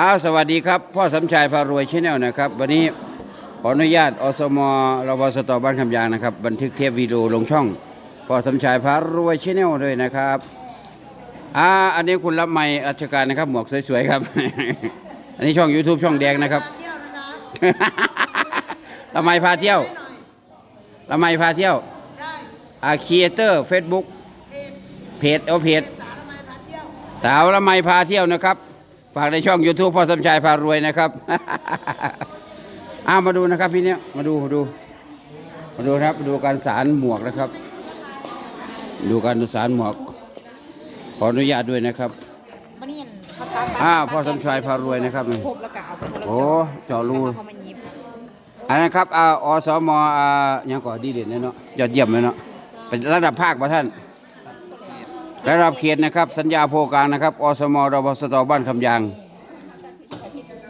อ้าวสวัสดีครับ พ่อสำชัยพารวยชแนลนะครับ วันนี้ขออนุญาตอสมรบสตบ้านคำยางนะครับ บันทึกเทปวิดีโอลงช่อง พ่อสำชัยพารวยชแนลด้วยนะครับอ่าอันนี้คุณรับไม้อัชการนะครับ หมวกสวยๆครับ อันนี้ช่อง YouTube ช่องแดงนะครับเที่ยวนะคะละไมพาเที่ยวละไมพาเที่ยวใช่อาคีเอเตอร์เฟซบุ๊กเพจเพจเอาเพจสารมัยพาเที่ยวสาวละไมพาเที่ยวนะครับ ฝากในช่อง YouTube พ่อสำชัยพารวยนะครับ อ้ามาดูนะครับพี่เนี้ยมาดูมาดู มาดูครับมาดูการสารหมวกนะครับ ดูการสารหมวก ขออนุญาตด้วยนะครับมันนี่เขาตัดอ้าวพ่อสมชายพารวยนะครับครบแล้วก็เอาไปคนละโอ้เจาะรูแล้วก็เขามายิบอันนั้นครับอาอสมอ่ายังก่อดีเด่นเนาะยอดเยี่ยมเลยเนาะเป็นระดับภาคป่ะท่าน ระดับเขตนะครับ สัญญาโพกลางนะครับอสมรบสตบ้านคำยาง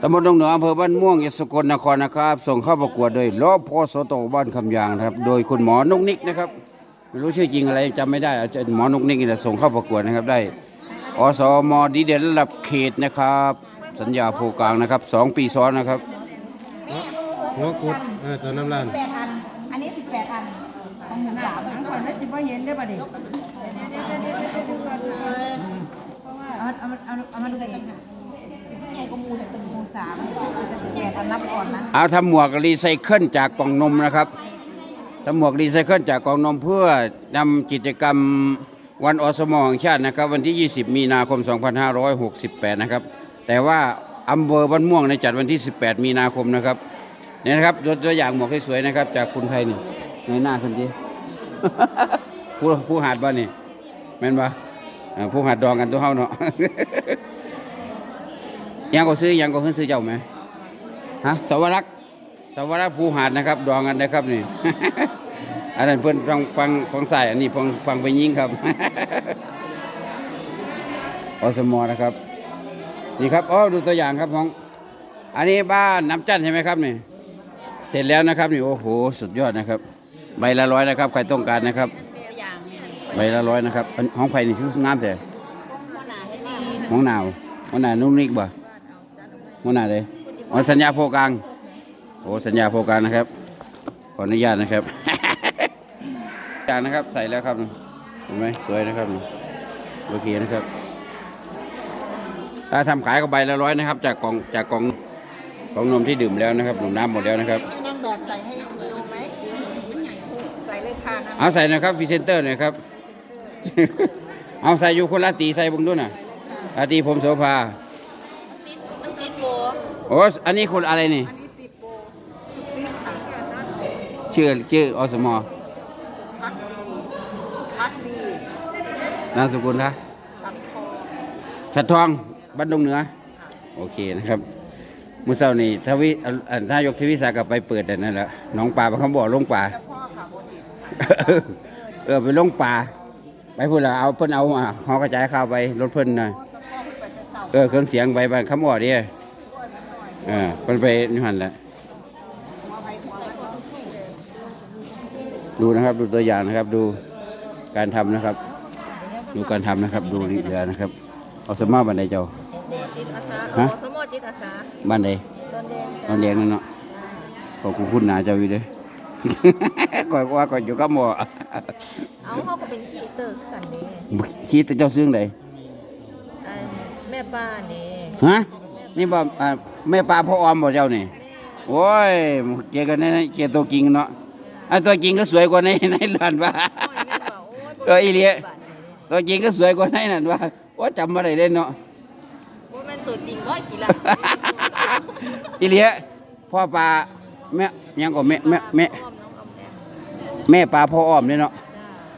ตำบลดงเหนืออำเภอบ้านม่วงยศกลนครนะครับ ส่งเข้าประกวดโดยรอพสตบ้านคำยางนะครับ โดยคุณหมอนุกนิกนะครับไม่รู้ชื่อจริงอะไรจำไม่ได้อาจารย์หมอนุกนิกนี่แหละส่งเข้าประกวดนะครับได้อสมดีเด่นระดับเขตนะครับ สัญญาโพกลางนะครับสองปีซ้อนนะครับหัวกุดเออตัวน้ำลานแปดอันอันนี้สิบแปดอันของหมูสามคอยไม่สิบ่เห็นได้ป่ะดิ เอาเอาเอาเอามาดูเองใหญ่กมูเนี่ยเป็นหมูสามจะสิบแปดอันนับก่อนนะเอาทำหมวกรีไซเคิลจากกล่องนมนะครับทำหมวกรีไซเคิลจากกล่องนมเพื่อนำกิจกรรมวันอสมแห่งชาตินะครับ วันที่ 20 มีนาคม 2568 นะครับ แต่ว่าอำเภอบ้านม่วงในจัดวันที่ 18 มีนาคมนะครับเนี่ยนะครับตัวตัวอย่างหมวกสวยๆนะครับ จากคุณไทยนี่ในหน้าขึ้นทีผู้ผู้หาดบ้านนี่ แม่นบ่ผู้หาดดองกันตัวเฮาเนาะยังก็ซื้อยังก็ขึ้นซื้อเจ้าไหมฮะสวรักษ์สวรักษ์ภูหาดนะครับ ดองกันนะครับนี่อันนั้นเพื่อนฟังฟังฟังสายอันนี้ฟังฟังไปยิงครับอสมอนะครับ นี่ครับอ๋อดูตัวอย่างครับของ อันนี้บ้านน้ำจันใช่ไหมครับนี่ เสร็จแล้วนะครับนี่โอ้โหสุดยอดนะครับ ใบละร้อยนะครับใครต้องการนะครับ ใบละร้อยนะครับอันห้องไผ่นี่ซื้องามแต่ห้องหนาวห้องหนาวนุ่มนิกบ่ห้องหนาวเลยอ๋อสัญญาโพกลางโอ้สัญญาโพกลางนะครับ ขออนุญาตนะครับจางนะครับใส่แล้วครับเห็นไหมสวยนะครับโอเคนะครับถ้าทำขายก็ใบละร้อยนะครับ จากกล่องจากกล่องกล่องนมที่ดื่มแล้วนะครับดื่มน้ำหมดแล้วนะครับให้นางแบบใส่ให้ดูไหมใส่เลยค่ะนางเอาใส่นะครับฟรีเซนเตอร์หน่อยครับ เอาใส่อยู่คนละตีใส่เบุงด้วยนะอาตีผมโสภามันติดโบโอ้อันนี้คนอะไรนี่ อันนี้ติดโบติดขาแค่นั้นชื่อชื่ออสมพักดีพักดีนามสกุลคะชัดคอชัดทองบ้านดงเหนือ โอเคนะครับมื่อเช้านี่ทวีอะอ่านายกทวิสากับไปเปิดแต่นั่นแหละหน้องป่าเขาบอกลงป่าเจ้าพ่อค่ะโบเห็นเออไปลงป่า ไปพูดละเอาเพิ่นเอาอะหอกระจายข้าวไปรถเพิ่นหน่อยเจ้าพ่อคุณไปแต่เสาเออเครื่องเสียงไปบ้านคำบ่อเดิเออเพิ่นไปนี่หันแหละหัวไปหัวมันเนาะดูนะครับดูตัวอย่างนะครับดูการทำนะครับ ดูการทำนะครับ ดูลีลานะครับเอาสมาบ้านใดเจ้าจิตอาสาฮะสมอจิตอาสาบ้านใดตอนแดงตอนแดงนั่นเนาะขอบคุณคุณนาเจ้าอยู่เด้ก่อยว่าก่อยอยู่กับหมอ เอาเขาก็เป็นขี้เตอร์กันนี่คิดแต่เจ้าซึ้งใดอันแม่ป้านี่ฮะนี่บ่อ่าแม่ปลาพ่อออมบ่เจ้านี่โอ้ยเจอกันในเจอตัวจริงเนาะไอ้ตัวจริงก็สวยกว่าในในหลานว่า โอ้ยแม่บอกโอ้ยเอออีเลียตัวจริงก็สวยกว่าในนั่นว่าว่าจำบ่ได้เด้เนาะ ว่าแม่นตัวจริงว่าขี้ละอีเลียพ่อปลาแม่ยังก็แม่แม่แม่อ้อมน้องออมแอมแม่ปลาพ่ออ้อมเนี่ยเนาะจ้า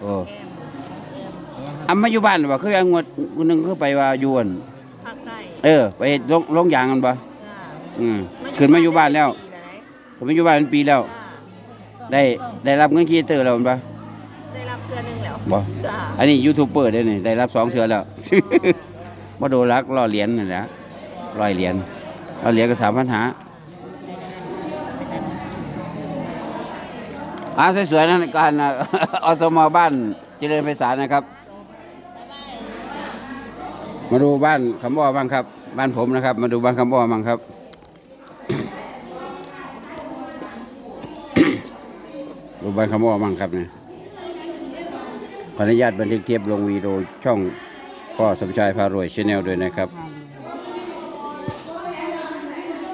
โอ้แอมอำมาอยู่บ้านบ่คืออังวดคนหนึงคือไปว่าอยู่อั่นภาคใต้เออ ไปลงลงยางกันบ่จ้าอืมขึ้นมาอยู่บ้านแล้วปีะไหนผมมาอยู่บ้านเป็นปีแล้วจ้าได้ได้รับเงินคีเตอร์แล้วมันบ่ได้รับเทือหนึงแล้วบ่จ้าอันนี้ยูทูบเบอร์ได้นี่ได้รับสองเทื่อแล้วบ่โดนลักล่อเหรียญนั่นแหละร้อยเหรียญร้อยเหรียญก็สามพันหา อ่าสวยๆนั่นการอะอสมบ้านเจริญไพศาลนะครับ มาดูบ้านคำบ่อบ้างครับ บ้านผมนะครับ มาดูบ้านคำอ้อมั่งครับดูบ้านคำอ้อมั่งครับเนี่ยขออนุญาตบันทึกเทปลงวีดีโอช่องพ่อสมชายพารวยชแนลด้วยนะครับ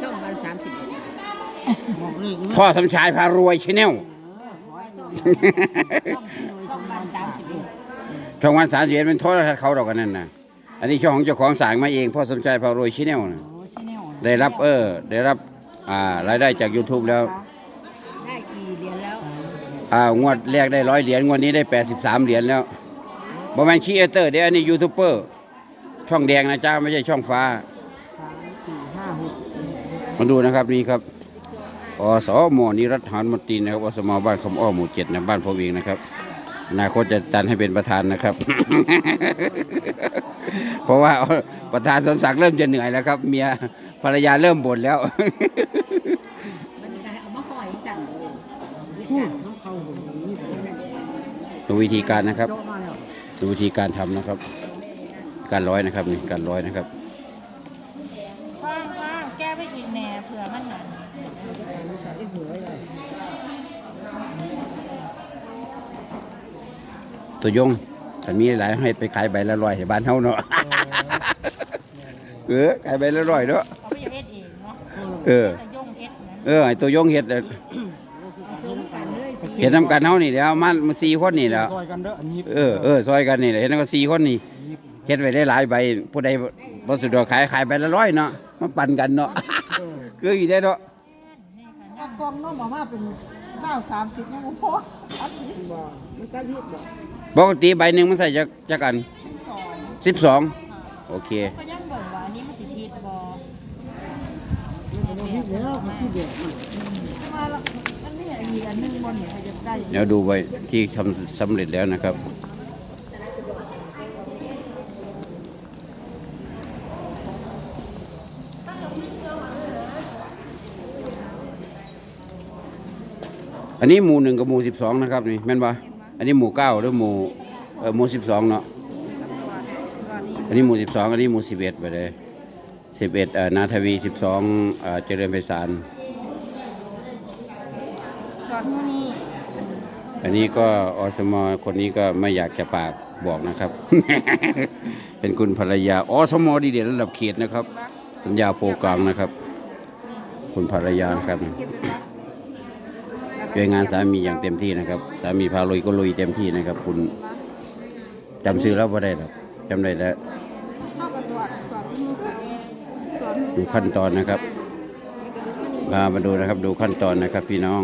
ช่องวันสามสิบเอ็ดบอกเลยพ่อสมชายพารวยชแนล ช่องวันสามสิบเอ็ดช่องวันสามสิบเอ็ดเป็นโทรทัศน์เขาดอกกันนั่นนะอันนี้ช่องของเจ้าของสร้างมาเองพ่อสมชายพารวยชแนลนะโอ้ชิแนลได้รับเออได้รับอ่ารายได้จาก YouTube แล้ว ได้กี่เหรียญแล้วอ่างวดแรกได้ร้อยเหรียญงวดนี้ได้83เหรียญแล้วบอแมนคีเอเตอร์เดี๋ยวอันนี้ยูทูบเบอร์ช่องแดงนะจ้าไม่ใช่ช่องฟ้าสามสี่ห้าหกมาดูนะครับนี่ครับ อสมอนิรัตหานมตรีนะครับอสมบ้านคำอ้อหมู่เจ็ดนะบ้านพอเวงนะครับนาคตจะตันให้เป็นประธานนะครับ เพราะว่าประธานสมศักดิ์เริ่มจะเหนื่อยแล้วครับ เมียภรรยาเริ่มบ่นแล้วดูวิธีการนะครับ ดูวิธีการทำนะครับ การร้อยนะครับนี่การร้อยนะครับ ว่างว่างแก้ไปอีกแหน่เผื่อมันหนัก ตัวยงถ้ามีหลายให้ไปขายใบละร้อยให้บ้านเฮาเนาะเออขายใบละร้อยเนาะเขาไปอยากเฮ็ดเองเนาะเออแต่ย่งเฮ็ดนะเออไอ้ตัวยงเฮ็ดน่ะซื้อกันเลยสิเฮ็ดนำกันเฮานี่แหล้วมันมาสี่คนนี่แหล้ว ซอยกันเด้ออันนี้เออเออซอยกันนี่แหละเฮ็ดนำกันสี่คนนี่เฮ็ดไว้ได้หลายใบผู้ใดบ่สะดวกขายขายใบละร้อยเนาะมาปั่นกันเนาะ คืออีได้เนาะถ้ากองน้องบอกว่าเป็นเศร้าสามสิบยังบ่พออันนี้บ่มันก็ยืดบ่ ปกติใบหนึงมันใส่จักจักอันสิบสอง12โอเคก็ยังเบิ่งว่าอันนี้มันสิผิดบ่มันยืดแล้วมันยืดแบบมาแล้วอันนี้อีกอันหนึงบนเนี่ยเขาจะได้เดี๋ยวดูใบที่ทำสำเร็จแล้วนะครับอันนี้หมู่หนึ่งกับหมู่สิบสองนะครับนี่แม่นปะ อันนี้หมู่เก้าหรือหมู่เออหมู่สิบสองเนาะอันนี้หมู่สิบสองอันนี้หมู่สิบเอ็ดไปเลยสิบเอ็ดเอ่อนาทวีสิบสองเอ่อเจริญไพศาลสอนผู้นี้อันนี้ก็อสมคนนี้ก็ไม่อยากจะปากบอกนะครับ เป็นคุณภรรยาอสมดีเด่นระดับเขตนะครับ สัญญาโปรกลางนะครับ คุณภรรยาครับ ช่วยงานสามีอย่างเต็มที่นะครับ สามีพาลุยก็ลุยเต็มที่นะครับ คุณจำซื้อแล้วไ่ได้หรอกจำได้แล้วดูขั้นตอนนะครับมามาดูนะครับ ดูขั้นตอนนะครับ พี่น้อง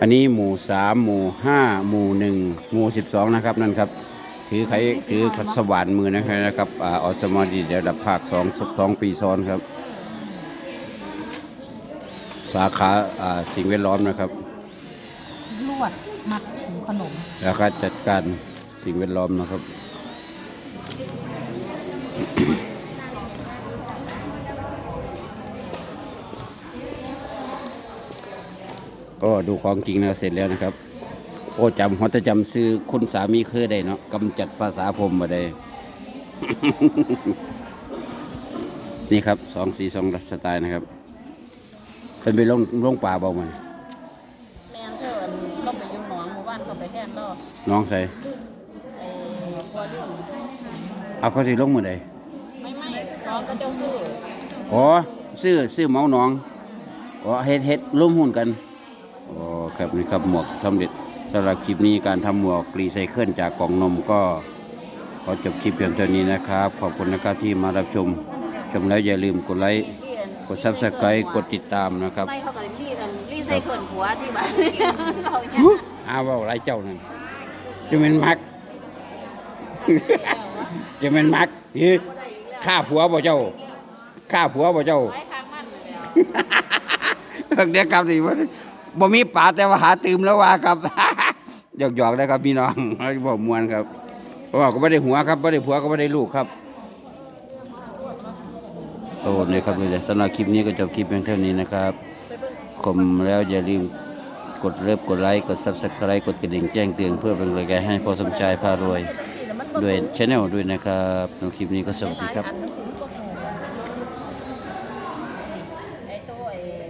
อันนี้หมู่สามหมู่ห้าหมู่หนึ่งหมู่สิบสองนะครับนั่นครับ ถือใครถือสว่านมือนะครับนะครับอ่าอสมดีเดี๋ยวดับภาคสองสองปีซ้อนครับ สาขาอ่าสิ่งแวดล้อมนะครับลวดมัดถุงขนม แล้วก็จัดการสิ่งแวดล้อมนะครับก็ดูของจริงแล้วเสร็จแล้วนะครับ โอ้จำฮอตจำซื้อคุณสามีเคยได้เนาะกำจัดภาษาผมมาได้ นี่ครับสองสีสองสไตล์นะครับเป็นไปลงลงป่าเบามันแม่นเธอลงไปยุ่งหนองหมู่บ้านเขาไปแทนเราน้องใส่ไอ้กลัวเรื่องเอาเขาสิลงมือใดไม่ไม่น้องก็เจ้าซื้ออ๋อซื้อซื้อเมาหนองอ๋อเฮ็ดเฮ็ดร่วมหุ้นกันอ๋อครับนี่ครับหมวกสำเร็จ สำหรับคลิปนี้การทำหมวกรีไซเคิลจากกล่องนมก็ขอจบคลิปเพียงเท่านี้นะครับ ขอบคุณนะครับที่มารับชม ชมแล้วอย่าลืมกดไลค์เรียนกดซับสไครต์กดติดตามนะครับไม่เขาก็รีดรีไซเคิลหัวที่บ้านเขาเนี่ยอ้าวเว่าไรเจ้านั่นจะเป็นมักจะเป็นมักเฮ้ยฆ่าผัวบ่เจ้าฆ่าผัวบ่เจ้าไว้ทางมันเลยแล้วเดี๋ยวครับสิว่าบ่มีป่าแต่ว่าหาตืมแล้วว่าครับ หยอกๆนะครับพี่น้องบอกมวนครับเพราะว่าก็ไม่ได้หัวครับไม่ได้ผัวก็ไม่ได้ลูกครับโอ้นี่ครับเลยสำหรับคลิปนี้ก็จบคลิปเพียงเท่านี้นะครับไปเบิ่งชมแล้วอย่าลืมกดเลิฟกดไลค์กด Subscribe กดกระดิ่งแจ้งเตือนเพื่อเป็นกำลังใจให้พอสมชายพารวย ด้วยช anel ด้วยนะครับในคลิปนี้ก็สวัสดีครับ